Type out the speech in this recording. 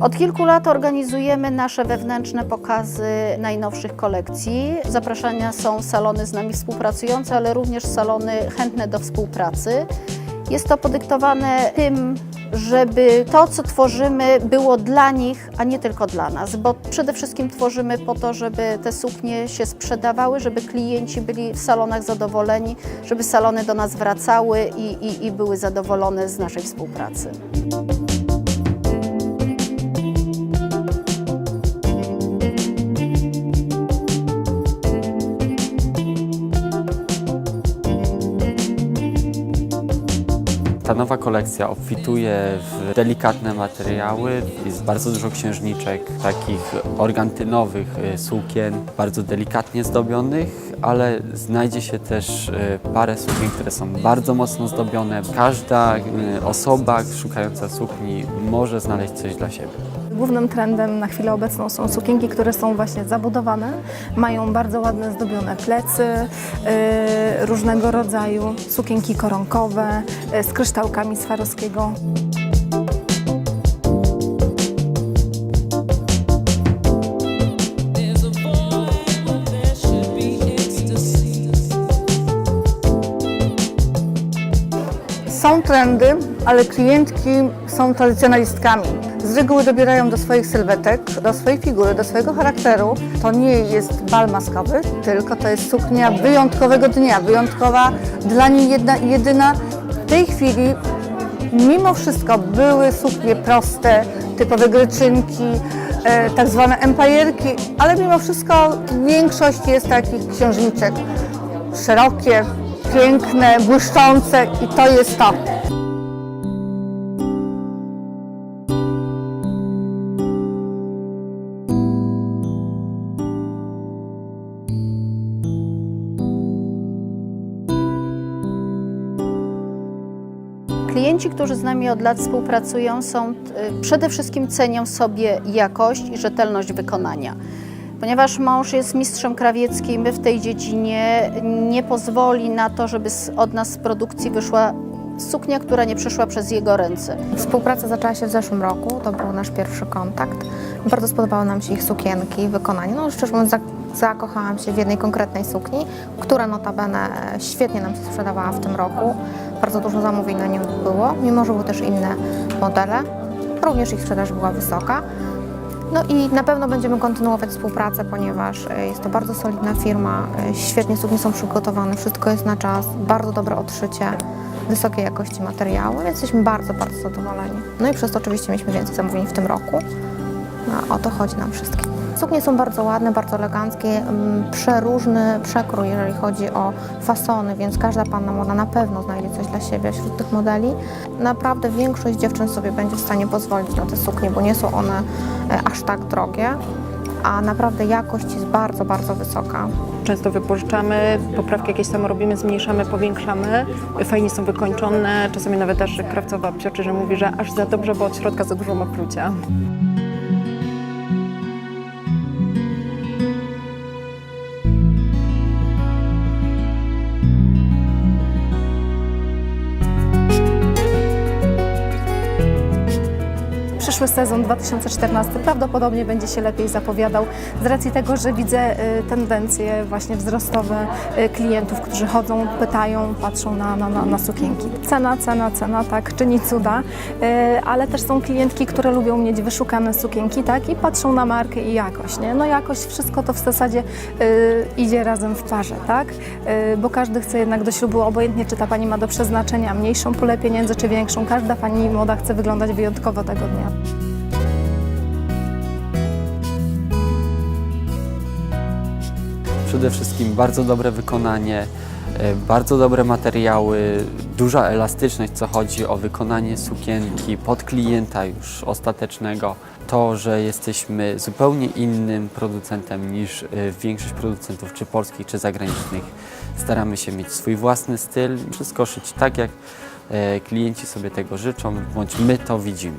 Od kilku lat organizujemy nasze wewnętrzne pokazy najnowszych kolekcji. Zapraszania są salony z nami współpracujące, ale również salony chętne do współpracy. Jest to podyktowane tym, żeby to, co tworzymy, było dla nich, a nie tylko dla nas, bo przede wszystkim tworzymy po to, żeby te suknie się sprzedawały, żeby klienci byli w salonach zadowoleni, żeby salony do nas wracały i, i, i były zadowolone z naszej współpracy. Ta nowa kolekcja obfituje w delikatne materiały, jest bardzo dużo księżniczek, takich organtynowych y, sukien, bardzo delikatnie zdobionych, ale znajdzie się też y, parę sukien, które są bardzo mocno zdobione. Każda y, osoba szukająca sukni może znaleźć coś dla siebie. Głównym trendem na chwilę obecną są sukienki, które są właśnie zabudowane, mają bardzo ładne zdobione plecy, yy, różnego rodzaju sukienki koronkowe yy, z kryształkami Swarowskiego. Są trendy, ale klientki są tradycjonalistkami. Z reguły dobierają do swoich sylwetek, do swojej figury, do swojego charakteru. To nie jest bal maskowy, tylko to jest suknia wyjątkowego dnia, wyjątkowa dla niej jedna jedyna. W tej chwili mimo wszystko były suknie proste, typowe gryczynki, e, tak zwane empireki, ale mimo wszystko większość jest takich księżniczek szerokie, piękne, błyszczące i to jest to. Klienci, którzy z nami od lat współpracują, są y, przede wszystkim cenią sobie jakość i rzetelność wykonania. Ponieważ mąż jest mistrzem krawieckim, my w tej dziedzinie nie pozwoli na to, żeby od nas z produkcji wyszła suknia, która nie przeszła przez jego ręce. Współpraca zaczęła się w zeszłym roku, to był nasz pierwszy kontakt. Bardzo spodobały nam się ich sukienki, wykonanie. No szczerze mówiąc zak- zakochałam się w jednej konkretnej sukni, która notabene świetnie nam się sprzedawała w tym roku. Bardzo dużo zamówień na nią było, mimo że były też inne modele. Również ich sprzedaż była wysoka. No i na pewno będziemy kontynuować współpracę, ponieważ e, jest to bardzo solidna firma, e, świetnie suknie są przygotowane, wszystko jest na czas, bardzo dobre odszycie, wysokiej jakości materiały, więc jesteśmy bardzo, bardzo zadowoleni. No i przez to oczywiście mieliśmy więcej zamówień w tym roku. No, o to chodzi nam wszystkim. Suknie są bardzo ładne, bardzo eleganckie, mm, przeróżny przekrój, jeżeli chodzi o fasony, więc każda panna młoda na pewno znajdzie coś dla siebie wśród tych modeli. Naprawdę większość dziewczyn sobie będzie w stanie pozwolić na te suknie, bo nie są one e, aż tak drogie, a naprawdę jakość jest bardzo, bardzo wysoka. Często wypożyczamy, poprawki jakieś tam robimy, zmniejszamy, powiększamy. Fajnie są wykończone. Czasami nawet aż krawcowa psioczy, że mówi, że aż za dobrze, bo od środka za dużo ma plucia. Przyszły sezon 2014 prawdopodobnie będzie się lepiej zapowiadał z racji tego, że widzę y, tendencje właśnie wzrostowe y, klientów, którzy chodzą, pytają, patrzą na, na, na, na sukienki. Cena, cena, cena, tak, czyni cuda, y, ale też są klientki, które lubią mieć wyszukane sukienki, tak, i patrzą na markę i jakość, nie? No jakość, wszystko to w zasadzie idzie razem w parze, tak, bo każdy chce jednak do ślubu, obojętnie czy ta pani ma do przeznaczenia mniejszą pulę pieniędzy, czy większą, każda pani młoda chce wyglądać wyjątkowo tego dnia. Przede wszystkim bardzo dobre wykonanie, e, bardzo dobre materiały, duża elastyczność, co chodzi o wykonanie sukienki pod klienta już ostatecznego. To, że jesteśmy zupełnie innym producentem niż e, większość producentów, czy polskich, czy zagranicznych. Staramy się mieć swój własny styl, wszystko szyć tak, jak e, klienci sobie tego życzą, bądź my to widzimy.